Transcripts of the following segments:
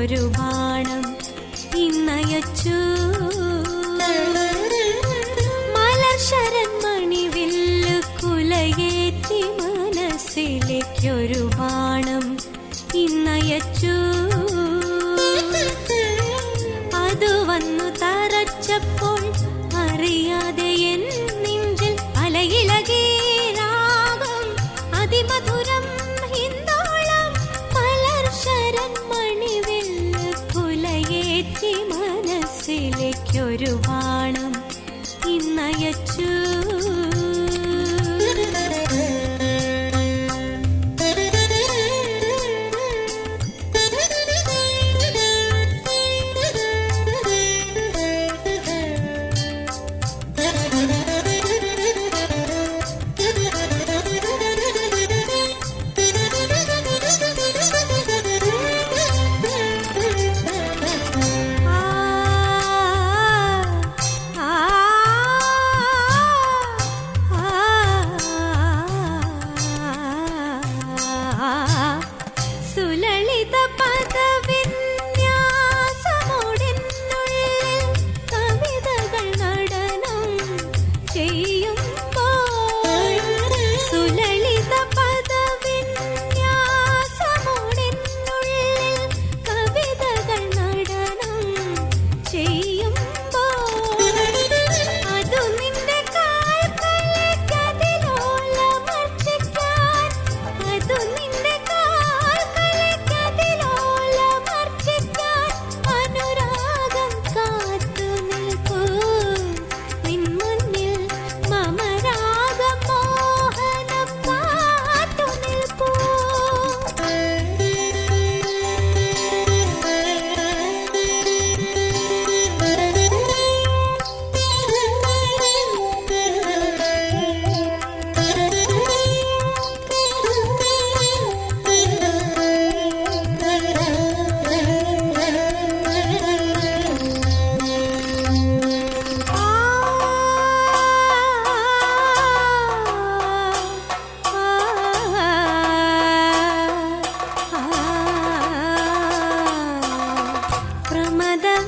ഒരു ബാണം ഇന്നയച്ചു. മലശരന്മണിവില്ലു കുലയേറ്റി മനസ്സിലേക്കൊരു ബാണം ഇന്നയച്ചു. ഒരു വാണം. ഇന്നയച്ചു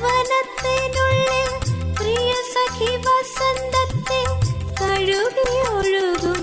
വനത്തിനുള്ളിൽ പ്രിയ സഖി വസന്തത്തെ കഴുകി ഒഴുകും